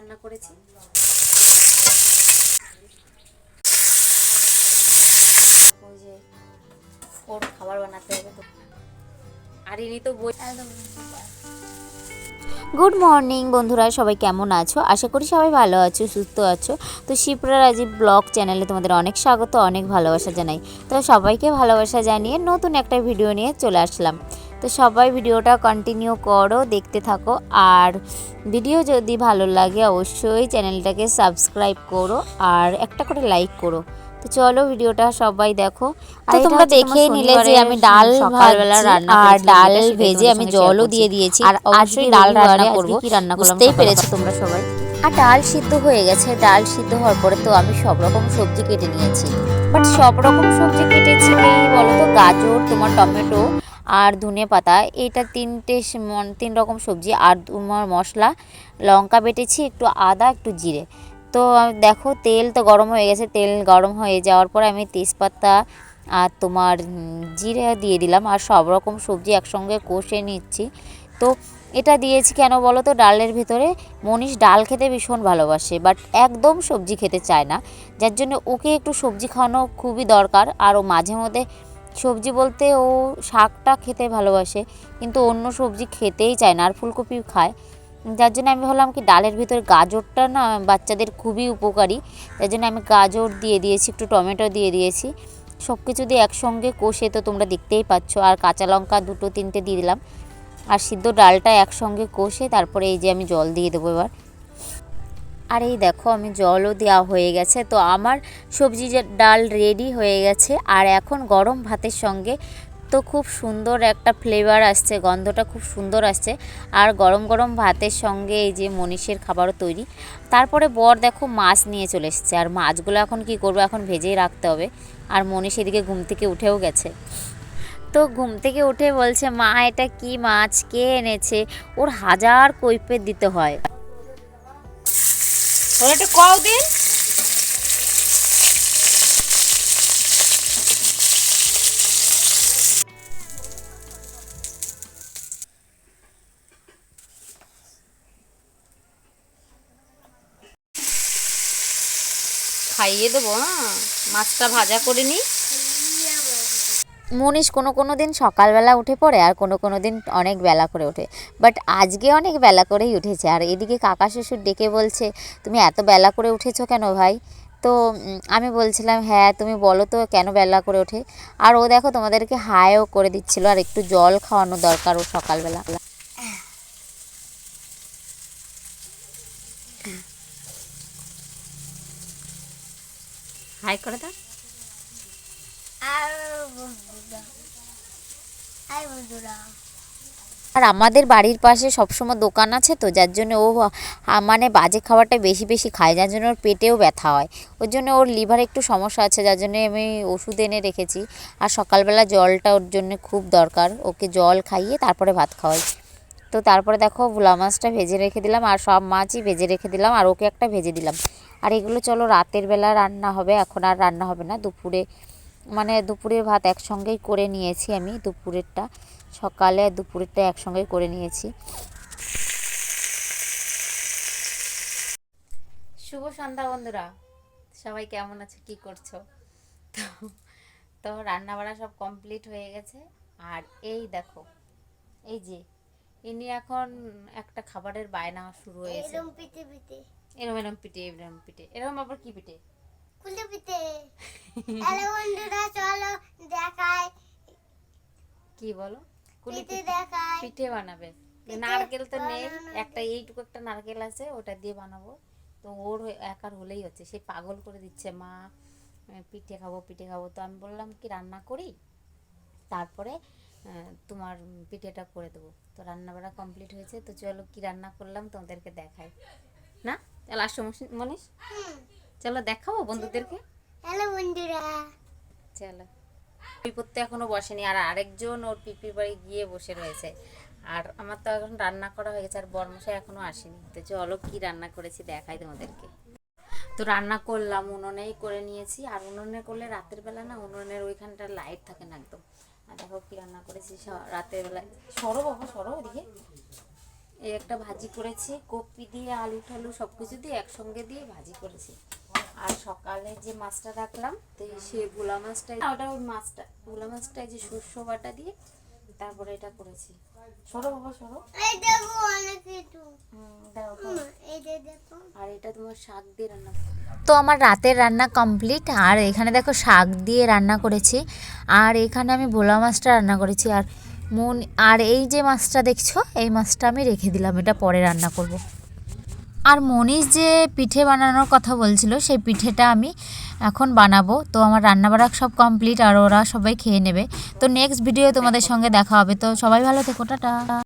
রান্না করেছি। ওই যে ওর খাবার বানাতে হবে তো। আর ইনি তো বই গুড মর্নিং বন্ধুরা, সবাই কেমন আছো? আশা করি সবাই ভালো আছো, সুস্থ আছো। তো শিপ্রা রাজীব ব্লগ চ্যানেলে তোমাদের অনেক স্বাগত, অনেক ভালোবাসা জানাই। তো সবাইকে ভালোবাসা জানিয়ে নতুন একটা ভিডিও নিয়ে চলে আসলাম। তো সবাই ভিডিওটা কন্টিনিউ করো দেখতে থাকো। আর ভিডিও যদি ভালো লাগে অবশ্যই চ্যানেলটাকে সাবস্ক্রাইব করো আর একটা করে লাইক করো। তো চলো ভিডিওটা সবাই দেখো। তো তোমরা দেখে নিলে যে আমি ডাল সকালবেলা রান্না আর ডাল ভেজে আমি জলও দিয়ে দিয়েছি। আর অবশ্যই ডাল রান্না করব। কি রান্না করলাম বুঝতেই পেরেছ তোমরা সবাই? আর ডাল সিদ্ধ হয়ে গেছে। ডাল সিদ্ধ হওয়ার পরে তো আমি সব রকম সবজি কেটে নিয়েছি। বাট সব রকম সবজি কেটেছি বলো তো গাজর তোমার টমেটো আর ধনে পাতা। এইটা তিনটে তিন রকম সবজি। আর তোমার মশলা, লঙ্কা বেটেছি, একটু আদা, একটু জিরে। তো দেখো, তেল তো গরম হয়ে গেছে। তেল গরম হয়ে যাওয়ার পর আমি তেজপাতা আর তোমার জিরে দিয়ে দিলাম। আর সব রকম সবজি একসঙ্গে কষে নিচ্ছি। তো এটা দিয়েছি কেন বলো তো? ডালের ভিতরে মনীষ ডাল খেতে ভীষণ ভালোবাসে বাট একদম সবজি খেতে চায় না। যার জন্য ওকে একটু সবজি খাওয়ানো খুবই দরকার। আর ও মাঝে মধ্যে সবজি বলতে ও শাকটা খেতে ভালোবাসে, কিন্তু অন্য সবজি খেতেই চায় না, আর ফুলকপি খায়। যার জন্য আমি ভাবলাম কি ডালের ভিতরে গাজরটা না বাচ্চাদের খুবই উপকারী যার জন্য আমি গাজর দিয়ে দিয়েছি, একটু টমেটো দিয়ে দিয়েছি। সব কিছু দিয়ে একসঙ্গে কষে তো তোমরা দেখতেই পাচ্ছ, আর কাঁচা লঙ্কা দুটো তিনটে দিয়ে দিলাম। আর সিদ্ধ ডালটা একসঙ্গে কষে তারপরে এই যে আমি জল দিয়ে দেবো এবার। আর এই দেখো, আমি জলও দেওয়া হয়ে গেছে। তো আমার সবজি ডাল রেডি হয়ে গেছে। আর এখন গরম ভাতের সঙ্গে তো খুব সুন্দর একটা ফ্লেভার আসছে, গন্ধটা খুব সুন্দর আসছে। আর গরম গরম ভাতের সঙ্গে এই যে মনীষের খাবারও তৈরি। তারপরে বর দেখো মাছ নিয়ে চলে এসছে। আর মাছগুলো এখন কি করব? এখন ভেজেই রাখতে হবে। আর মনীষ এদিকে ঘুম থেকে উঠেও গেছে। তো ঘুম থেকে উঠে বলছে, মা, এটা কি মাছ? কে এনেছে? ওর হাজার কৈফের দিতে হয়। ওরা একটু খাইয়ে দেবো হ্যাঁ? মাছটা ভাজা করে নিই মনীষ কোনো কোনো দিন সকালবেলা উঠে পড়ে আর কোনো কোনো দিন অনেক বেলা করে ওঠে। বাট আজকে অনেক বেলা করেই উঠেছে। আর এদিকে কাকা শ্বশুর ডেকে বলছে, তুমি এত বেলা করে উঠেছো কেন ভাই? তো আমি বলছিলাম হ্যাঁ তুমি বলো তো কেন বেলা করে ওঠে? আর ও দেখো তোমাদেরকে হায়ও করে দিচ্ছিল, আর একটু জল খাওয়ানো দরকার ও সকালবেলা। হাই করে দাও। আর আমাদের বাড়ির পাশে সবসময় দোকান আছে তো, যার জন্য ও মানে বাজে খাবারটা বেশি বেশি খায়, যার জন্য ওর পেটেও ব্যথা হয়। ওর জন্য ওর লিভারে একটু সমস্যা আছে, যার জন্য আমি ওষুধ এনে রেখেছি। আর সকালবেলা জলটা ওর জন্য খুব দরকার, ওকে জল খাইয়ে তারপরে ভাত খাওয়াই। তো তারপরে দেখো ভোলা মাছটা ভেজে রেখে দিলাম, আর সব মাছই ভেজে রেখে দিলাম, আর ওকে একটা ভেজে দিলাম। আর এগুলো চলো রাতের বেলা রান্না হবে, এখন আর রান্না হবে না, দুপুরে মানে দুপুরের ভাত একসঙ্গেই করে নিয়েছি আমি দুপুরেরটা। সকালে আর দুপুরেরটা একসঙ্গেই করে নিয়েছি। শুভ সন্ধ্যা বন্ধুরা। সবাই কেমন আছে? কি করছ? তো তো রান্না বাড়া সব কমপ্লিট হয়ে গেছে। আর এই দেখো এই যে ইনি এখন একটা খাবারের বায়না শুরু হয়েছে। এরম পিঠে এরম এরম পিঠে এরম পিঠে। এরম আবার কি পিঠে? কুলে পিঠে। হ্যালো বন্ধুরা চলো দেখাই। কি বলো? কুলি পিঠে পিঠে। দেখাই। পিঠে বানাবে। নারকেল তো নেই। একটা এইটুকু একটা নারকেল আছে ওটা দিয়ে বানাবো। তো ওর একার হলেই হচ্ছে। সে পাগল করে দিচ্ছে মা পিঠে খাব পিঠে খাব। তো আমি বললাম কি রান্না করি? তারপরে তোমার পিঠেটা করে দেবো। তো রান্না বাড়া কমপ্লিট হয়েছে। তো চলো কি রান্না করলাম তোমাদেরকে দেখাই। না? চলো আসো মনীষ। চলো দেখাবো বন্ধুদেরকে? হ্যালো বন্ধুরা। চলো। বিপদ তো এখনও বসেনি আর আরেকজন ওর পিপির বাড়ি গিয়ে বসে রয়েছে। আর আমার তো এখন রান্না করা হয়ে গেছে আর বর্মশাই এখনও আসেনি। তো চলো কি রান্না করেছি দেখাই তোমাদেরকে। তো রান্না করলাম উনুনেই করে নিয়েছি। আর উনুনে করলে রাতের বেলা না উনুনের ওইখানটা লাইট থাকে না একদম। আর দেখো কি রান্না করেছি রাতের বেলায় সরো বাবা সরো ওদিকে এই একটা ভাজি করেছি কপি দিয়ে আলু টালু সব কিছু দিয়ে একসঙ্গে দিয়ে ভাজি করেছি। আর সকালে যে মাছটা রাখলাম তো সে গুলা মাছটা ওটা ওই মাছটা গুলা মাছটা যে শস্য বাটা দিয়ে তারপরে এটা করেছি। সরো বাবা সরো। আর এটা তোমার শাক দিয়ে রান্না তো আমার রাতের রান্না কমপ্লিট আর এখানে দেখো শাক দিয়ে রান্না করেছি। আর এখানে আমি ভোলা মাছটা রান্না করেছি আর মন আর এই যে মাছটা দেখছ এই মাছটা আমি রেখে দিলাম এটা পরে রান্না করব। আর মনীষ যে পিঠে বানানোর কথা বলছিল, সেই পিঠেটা আমি এখন বানাবো। তো আমার রান্না বাড়া সব কমপ্লিট আর ওরা সবাই খেয়ে নেবে। তো নেক্সট ভিডিও তোমাদের সঙ্গে দেখা হবে। তো সবাই ভালো থেকো, টাটা।